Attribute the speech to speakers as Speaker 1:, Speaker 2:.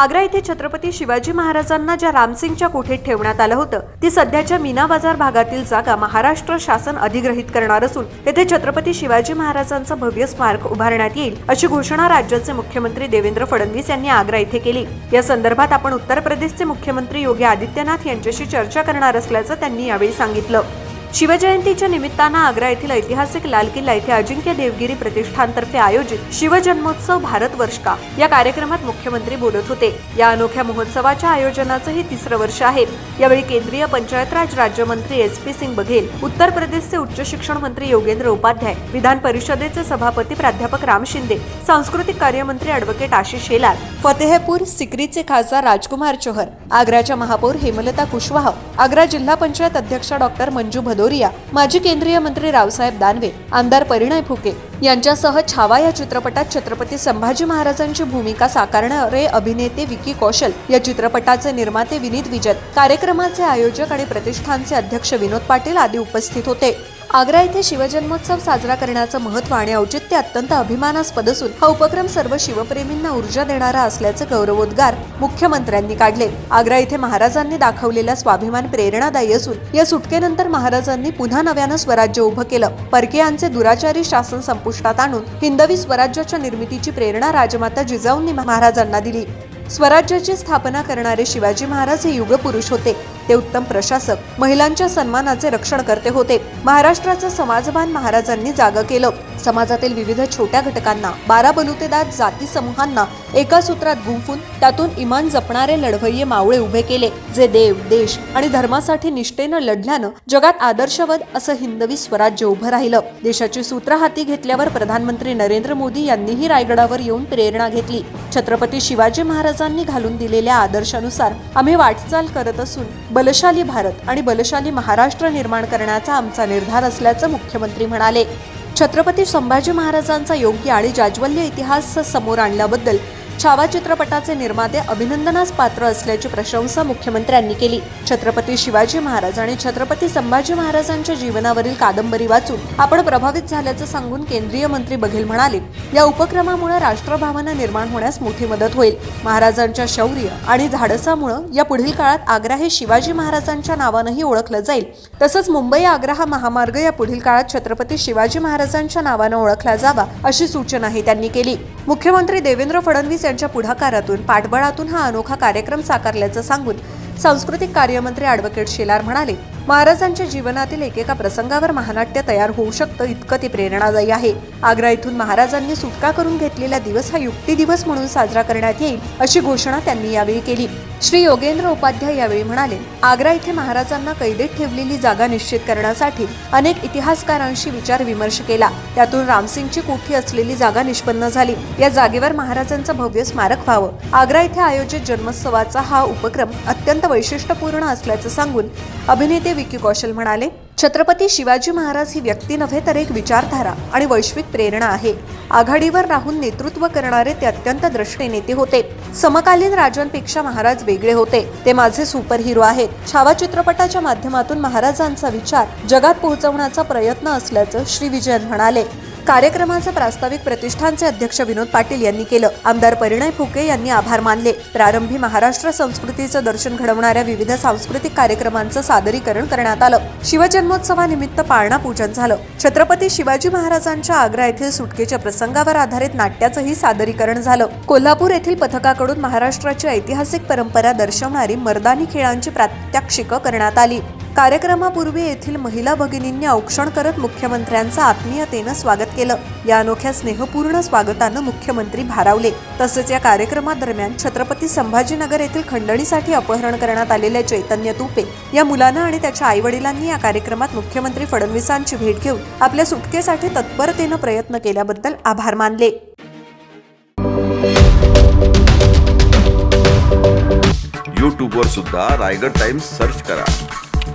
Speaker 1: आग्रा येथे छत्रपती शिवाजी महाराजांना ज्या रामसिंगच्या कोठीत ठेवण्यात आलं होतं ती सध्याच्या मीना बाजार भागातील जागा महाराष्ट्र शासन अधिग्रहित करणार असून येथे छत्रपती शिवाजी महाराजांचं भव्य स्मारक उभारण्यात येईल अशी घोषणा राज्याचे मुख्यमंत्री देवेंद्र फडणवीस यांनी आग्रा येथे केली. या संदर्भात आपण उत्तर प्रदेशचे मुख्यमंत्री योगी आदित्यनाथ यांच्याशी चर्चा करणार असल्याचं त्यांनी यावेळी सांगितलं. शिवजयंतीच्या निमित्तानं आग्रा येथील ऐतिहासिक लाल किल्ला येथे अजिंक्य देवगिरी प्रतिष्ठानतर्फे आयोजित शिवजन्मोत्सव भारत वर्ष का या कार्यक्रमात मुख्यमंत्री बोलत होते. या अनोख्या महोत्सवाच्या आयोजनाचं हे तिसरं वर्ष आहे. यावेळी केंद्रीय पंचायत राज राज्यमंत्री एस पी सिंग बघेल उत्तर प्रदेशचे उच्च शिक्षण मंत्री योगेंद्र उपाध्याय विधान परिषदेचे सभापती प्राध्यापक राम शिंदे सांस्कृतिक कार्यमंत्री अॅडव्होकेट आशिष शेलार फतेहपूर सिक्रीचे खासदार राजकुमार चहर आग्राच्या महापौर हेमलता कुशवाह आग्रा जिल्हा पंचायत अध्यक्षा डॉक्टर मंजू भदोरिया माजी केंद्रीय मंत्री रावसाहेब दानवे आमदार परिणय फुके यांच्यासह छावा या चित्रपटात छत्रपती संभाजी महाराजांची भूमिका साकारणारे अभिनेते विकी कौशल या चित्रपटाचे निर्माते विनीत विजत कार्यक्रमाचे आयोजक आणि प्रतिष्ठानचे अध्यक्ष विनोद पाटील आदी उपस्थित होते. आग्रा येथे शिवजन्मोत्सव साजरा करण्याचं महत्त्व आणि औचित्य अत्यंत अभिमानास्पद असून हा उपक्रम सर्व शिवप्रेमींना ऊर्जा देणारा असल्याचे गौरवोद्गार मुख्यमंत्र्यांनी काढले. आग्रा येथे महाराजांनी दाखवलेला स्वाभिमान प्रेरणादायी असून या सुटकेनंतर महाराजांनी पुन्हा नव्यानं स्वराज्य उभं केलं. परकीयांचे दुराचारी शासन संपुष्टात आणून हिंदवी स्वराज्याच्या निर्मितीची प्रेरणा राजमाता जिजाऊंनी महाराजांना दिली. स्वराज्याची स्थापना करणारे शिवाजी महाराज हे युगपुरुष होते. ते उत्तम प्रशासक. महिलांच्या सन्मानाचे रक्षण करते होते. महाराष्ट्राचं समाजभान महाराजांनी जाग केलं. समाजातील विविध छोट्या घटकांना बारा बलुतेदार जाती समूहांना एका सूत्रात गुंफून त्यातून इमान जपणारे लढवय्ये मावळे उभे केले जे देव देश आणि धर्मासाठी निष्ठेनं लढल्यानं जगात आदर्शवद असं हिंदवी स्वराज्य उभं राहिलं. देशाची सूत्र हाती घेतल्यावर प्रधानमंत्री नरेंद्र मोदी यांनीही रायगडावर येऊन प्रेरणा घेतली. छत्रपती शिवाजी महाराजांनी घालून दिलेल्या आदर्शानुसार आम्ही वाटचाल करत असून बलशाली भारत आणि बलशाली महाराष्ट्र निर्माण करण्याचा आमचा निर्धार असल्याचं मुख्यमंत्री म्हणाले. छत्रपती संभाजी महाराजांचा योग्य आणि जाज्वल्य इतिहास समोर आणल्याबद्दल छावा चित्रपटाचे निर्माते अभिनंदनास पात्र असल्याची प्रशंसा मुख्यमंत्र्यांनी केली. छत्रपती शिवाजी महाराज आणि छत्रपती संभाजी महाराजांच्या जीवनावरील कादंबरी वाचून आपण प्रभावित झाल्याचं सांगून केंद्रीय मंत्री बघेल म्हणाले या उपक्रमामुळे राष्ट्रभावना निर्माण होण्यास मोठी मदत होईल. महाराजांच्या शौर्य आणि धाडसामुळं या पुढील काळात आग्रा हे शिवाजी महाराजांच्या नावानंही ओळखलं जाईल. तसंच मुंबई आग्रा हा महामार्ग या पुढील काळात छत्रपती शिवाजी महाराजांच्या नावानं ओळखला जावा अशी सूचनाही त्यांनी केली. मुख्यमंत्री देवेंद्र फडणवीस यांच्या पुढाकारातून पाठबळातून हा अनोखा कार्यक्रम साकारल्याचं सांगून सांस्कृतिक कार्यमंत्री अॅडव्होकेट शेलार म्हणाले महाराजांच्या जीवनातील एकेका प्रसंगावर महानाट्य तयार होऊ शकतं इतकं ते प्रेरणादायी आहे. आग्रा इथून महाराजांनी सुटका करून घेतलेला दिवस हा युक्ती दिवस म्हणून साजरा करण्यात येईल अशी घोषणा त्यांनी यावेळी केली. श्री योगेंद्र उपाध्याय यावेळी म्हणाले आग्रा इथे महाराजांना कैदेत ठेवलेली जागा निश्चित करण्यासाठी अनेक इतिहासकारांशी विचार विमर्श केला. त्यातून रामसिंगची कोठी असलेली जागा निष्पन्न झाली. या जागेवर महाराजांचं भव्य स्मारक व्हावं. आग्रा इथे आयोजित जन्मोत्सवाचा हा उपक्रम अत्यंत वैशिष्ट्यपूर्ण असल्याचं सांगून अभिनेते विकी कौशल म्हणाले छत्रपती शिवाजी महाराज ही व्यक्ती नव्हे तर एक विचारधारा आणि वैश्विक प्रेरणा आहे. आघाडीवर राहून नेतृत्व करणारे ते अत्यंत द्रष्टे नेते होते. समकालीन राजांपेक्षा महाराज वेगळे होते. ते माझे सुपर हिरो आहेत. छावा चित्रपटाच्या माध्यमातून महाराजांचा विचार जगात पोहोचवण्याचा प्रयत्न असल्याचं श्री विजयन म्हणाले. कार्यक्रमाचं प्रास्ताविक प्रतिष्ठानचे अध्यक्ष विनोद पाटील यांनी केलं. आमदार परिणय फुके यांनी आभार मानले. प्रारंभी महाराष्ट्र संस्कृतीचं दर्शन घडवणाऱ्या विविध सांस्कृतिक कार्यक्रमांचं सादरीकरण करण्यात आलं. शिवजन्मोत्सवानिमित्त पाळणा पूजन झालं. छत्रपती शिवाजी महाराजांच्या आग्रा येथील सुटकेच्या प्रसंगावर आधारित नाट्याचंही सादरीकरण झालं. कोल्हापूर येथील पथकाकडून महाराष्ट्राची ऐतिहासिक परंपरा दर्शवणारी मर्दानी खेळांची प्रात्यक्षिकं करण्यात आली. कार्यक्रमापूर्वी येथील महिला भगिनींनी औक्षण करत मुख्यमंत्र्यांचं आत्मीयतेनं स्वागत केलं. या अनोख्या स्नेहपूर्ण स्वागतानं मुख्यमंत्री भारावले. तसेच या कार्यक्रमादरम्यान छत्रपती संभाजीनगर येथील खंडणीसाठी अपहरण करण्यात आलेल्या चैतन्य तुपे या मुलानं आणि त्याच्या आईवडिलांनी या कार्यक्रमात मुख्यमंत्री फडणवीसांची भेट घेऊन आपल्या सुटकेसाठी तत्परतेनं प्रयत्न केल्याबद्दल आभार मानले.
Speaker 2: यूट्यूबवर सुद्धा रायगड टाइम्स सर्च करा.